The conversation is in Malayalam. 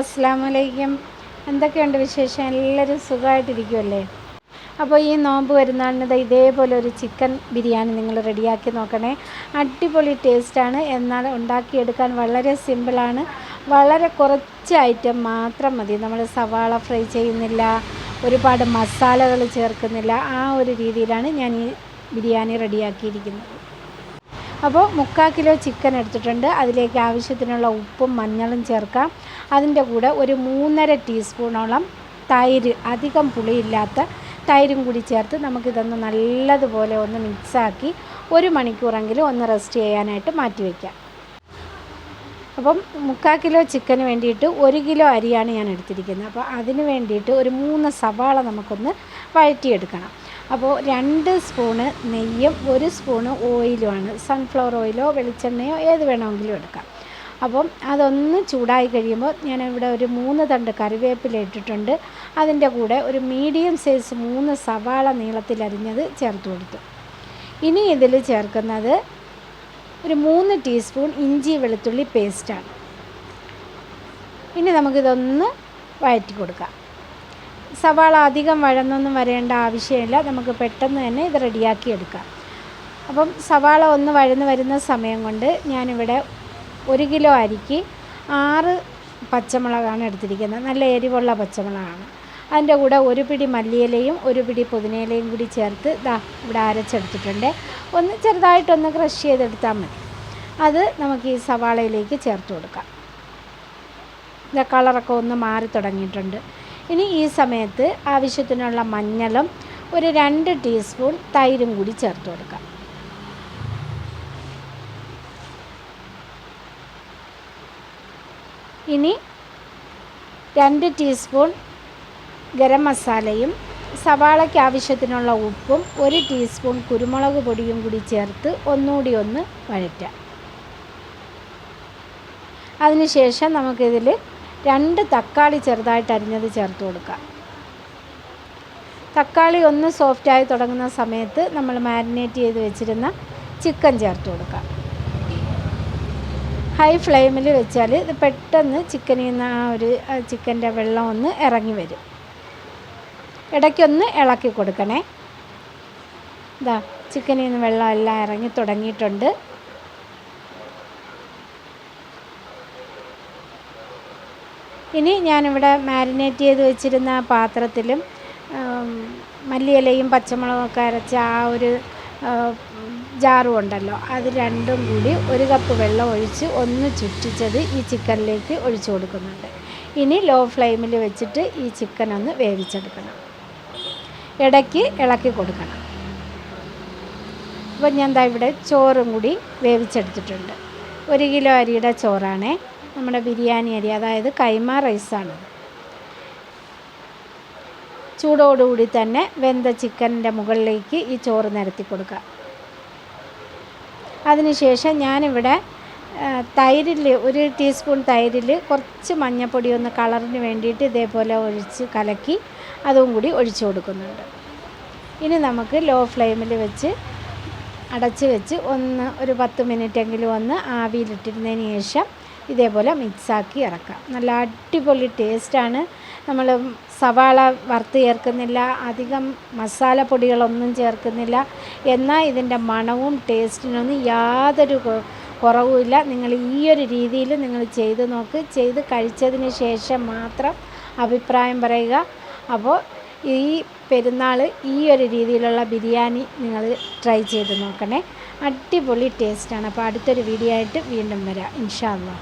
അസ്സാം വലൈക്കും എന്തൊക്കെയുണ്ട് വിശേഷം? എല്ലാവരും സുഖമായിട്ടിരിക്കുമല്ലേ അപ്പോൾ ഈ നോമ്പ് വരുന്നതിന് ദാ ഇതേപോലെ ഒരു ചിക്കൻ ബിരിയാണി നിങ്ങൾ റെഡിയാക്കി നോക്കണേ. അടിപൊളി ടേസ്റ്റാണ്. എന്നാൽ ഉണ്ടാക്കിയെടുക്കാൻ വളരെ സിമ്പിളാണ്. വളരെ കുറച്ച് ഐറ്റം മാത്രം മതി. നമ്മൾ സവാള ഫ്രൈ ചെയ്യുന്നില്ല ഒരുപാട് മസാലകൾ ചേർക്കുന്നില്ല. ആ ഒരു രീതിയിലാണ് ഞാൻ ഈ ബിരിയാണി റെഡിയാക്കിയിരിക്കുന്നത്. അപ്പോൾ മുക്കാൽ കിലോ ചിക്കൻ എടുത്തിട്ടുണ്ട്. അതിലേക്ക് ആവശ്യത്തിനുള്ള ഉപ്പും മഞ്ഞളും ചേർക്കാം. അതിന്റെ കൂടെ ഒരു മൂന്നര ടീസ്പൂണോളം തൈര് അധികം പുളിയില്ലാത്ത തൈരും കൂടി ചേർത്ത് നമുക്കിതൊന്ന് നല്ലതുപോലെ ഒന്ന് മിക്സാക്കി ഒരു മണിക്കൂറെങ്കിലും ഒന്ന് റെസ്റ്റ് ചെയ്യാനായിട്ട് മാറ്റി വയ്ക്കാം. അപ്പം മുക്കാൽ കിലോ ചിക്കന് വേണ്ടിയിട്ട് ഒരു കിലോ അരിയാണ് ഞാൻ എടുത്തിരിക്കുന്നത്. അപ്പോൾ അതിന് വേണ്ടിയിട്ട് ഒരു മൂന്ന് സവാള നമുക്കൊന്ന് വഴറ്റിയെടുക്കണം. അപ്പോൾ രണ്ട് സ്പൂണ് നെയ്യും ഒരു സ്പൂണ് ഓയിലുമാണ്. സൺഫ്ലവർ ഓയിലോ വെളിച്ചെണ്ണയോ ഏത് വേണമെങ്കിലും എടുക്കാം. അപ്പം അതൊന്ന് ചൂടായി കഴിയുമ്പോൾ ഞാൻ ഇവിടെ ഒരു മൂന്ന് തണ്ട് കറിവേപ്പില ഇട്ടിട്ടുണ്ട്. അതിന്റെ കൂടെ ഒരു മീഡിയം സൈസ് മൂന്ന് സവാള നീളത്തിൽ അരിഞ്ഞത് ചേർത്ത് കൊടുത്തു. ഇനി ഇതിൽ ചേർക്കുന്നത് ഒരു മൂന്ന് ടീസ്പൂൺ ഇഞ്ചി വെളുത്തുള്ളി പേസ്റ്റാണ് ഇനി നമുക്കിതൊന്ന് വഴറ്റി കൊടുക്കാം. സവാള അധികം വഴന്നൊന്നും വരേണ്ട ആവശ്യമില്ല. നമുക്ക് പെട്ടെന്ന് തന്നെ ഇത് റെഡിയാക്കി എടുക്കാം. അപ്പം സവാള ഒന്ന് വഴന്ന് വരുന്ന സമയം കൊണ്ട് ഞാനിവിടെ ഒരു കിലോ അരിക്ക് ആറ് പച്ചമുളകാണ് എടുത്തിരിക്കുന്നത്. നല്ല എരിവുള്ള പച്ചമുളകാണ്. അതിന്റെ കൂടെ ഒരു പിടി മല്ലിയിലയും ഒരു പിടി പുതിനയിലയും കൂടി ചേർത്ത് ദാ ഇവിടെ അരച്ചെടുത്തിട്ടുണ്ട്. ഒന്ന് ചെറുതായിട്ടൊന്ന് ക്രഷ് ചെയ്തെടുത്താൽ മതി. അത് നമുക്ക് ഈ സവാളയിലേക്ക് ചേർത്ത് കൊടുക്കാം. ഇതാ കളറൊക്കെ ഒന്ന് മാറി തുടങ്ങിയിട്ടുണ്ട്. ഇനി ഈ സമയത്ത് ആവശ്യത്തിനുള്ള മഞ്ഞളും ഒരു രണ്ട് ടീസ്പൂൺ തൈരും കൂടി ചേർത്ത് കൊടുക്കാം. ഇനി രണ്ട് ടീസ്പൂൺ ഗരം മസാലയും സവാളയ്ക്ക് ആവശ്യത്തിനുള്ള ഉപ്പും ഒരു ടീസ്പൂൺ കുരുമുളക് പൊടിയും കൂടി ചേർത്ത് ഒന്നുകൂടി ഒന്ന് വഴറ്റാം അതിനുശേഷം നമുക്കിതിൽ രണ്ട് തക്കാളി ചെറുതായിട്ട് അരിഞ്ഞത് ചേർത്ത് കൊടുക്കുക. തക്കാളി ഒന്ന് സോഫ്റ്റായി തുടങ്ങുന്ന സമയത്ത് നമ്മൾ മാരിനേറ്റ് ചെയ്ത് വെച്ചിരുന്ന ചിക്കൻ ചേർത്ത് കൊടുക്കുക. ഹൈ ഫ്ലെയിമിൽ വെച്ചാൽ ഇത് പെട്ടെന്ന് ചിക്കനിൽ നിന്ന് ആ ഒരു ചിക്കന്റെ വെള്ളം ഒന്ന് ഇറങ്ങി വരും. ഇടയ്ക്കൊന്ന് ഇളക്കി കൊടുക്കണേ. ഇതാ ചിക്കനിൽ നിന്ന് വെള്ളം എല്ലാം ഇറങ്ങി തുടങ്ങിയിട്ടുണ്ട്. ഇനി ഞാനിവിടെ മാരിനേറ്റ് ചെയ്ത് വെച്ചിരുന്ന പാത്രത്തിലും മല്ലിയിലയും പച്ചമുളകൊക്കെ അരച്ച ആ ഒരു ജാറും ഉണ്ടല്ലോ അത് രണ്ടും കൂടി ഒരു കപ്പ് വെള്ളം ഒഴിച്ച് ഒന്ന് ചുറ്റിച്ചത് ഈ ചിക്കനിലേക്ക് ഒഴിച്ചു കൊടുക്കുന്നുണ്ട്. ഇനി ലോ ഫ്ലെയിമിൽ വെച്ചിട്ട് ഈ ചിക്കൻ ഒന്ന് വേവിച്ചെടുക്കണം. ഇടയ്ക്ക് ഇളക്കി കൊടുക്കണം. അപ്പോൾ ഞാൻ ദാ ഇവിടെ ചോറും കൂടി വേവിച്ചെടുത്തിട്ടുണ്ട്. ഒരു കിലോ അരിയുടെ ചോറാണേ. നമ്മുടെ ബിരിയാണി അരി അതായത് കൈമ റൈസാണ്. ചൂടോടുകൂടി തന്നെ വെന്ത ചിക്കനിന്റെ മുകളിലേക്ക് ഈ ചോറ് നിരത്തി കൊടുക്കുക. അതിനുശേഷം ഞാനിവിടെ തൈരിൽ ഒരു ടീസ്പൂൺ തൈരിൽ കുറച്ച് മഞ്ഞപ്പൊടി ഒന്ന് കളറിന് വേണ്ടിയിട്ട് ഇതേപോലെ ഒഴിച്ച് കലക്കി അതും കൂടി ഒഴിച്ചു കൊടുക്കുന്നുണ്ട്. ഇനി നമുക്ക് ലോ ഫ്ലെയിമിൽ വെച്ച് അടച്ച് വെച്ച് ഒന്ന് ഒരു പത്ത് മിനിറ്റെങ്കിലും ഒന്ന് ആവിയിലിട്ടിരുന്നതിന് ശേഷം ഇതേപോലെ മിക്സാക്കി ഇറക്കാം. നല്ല അടിപൊളി ടേസ്റ്റാണ്. നമ്മൾ സവാള വറുത്ത് ചേർക്കുന്നില്ല അധികം മസാലപ്പൊടികളൊന്നും ചേർക്കുന്നില്ല. എന്നാൽ ഇതിന്റെ മണവും ടേസ്റ്റിനൊന്നും യാതൊരു കുറവുമില്ല. നിങ്ങൾ ഈ ഒരു രീതിയിൽ നിങ്ങൾ ചെയ്ത് നോക്ക്. ചെയ്ത് കഴിച്ചതിന് ശേഷം മാത്രം അഭിപ്രായം പറയുക. അപ്പോൾ ഈ പെരുന്നാൾ ഈ ഒരു രീതിയിലുള്ള ബിരിയാണി നിങ്ങൾ ട്രൈ ചെയ്ത് നോക്കണേ. അടിപൊളി ടേസ്റ്റാണ്. അപ്പോൾ അടുത്തൊരു വീഡിയോ ആയിട്ട് വീണ്ടും വരാം. ഇൻഷാ അള്ളാ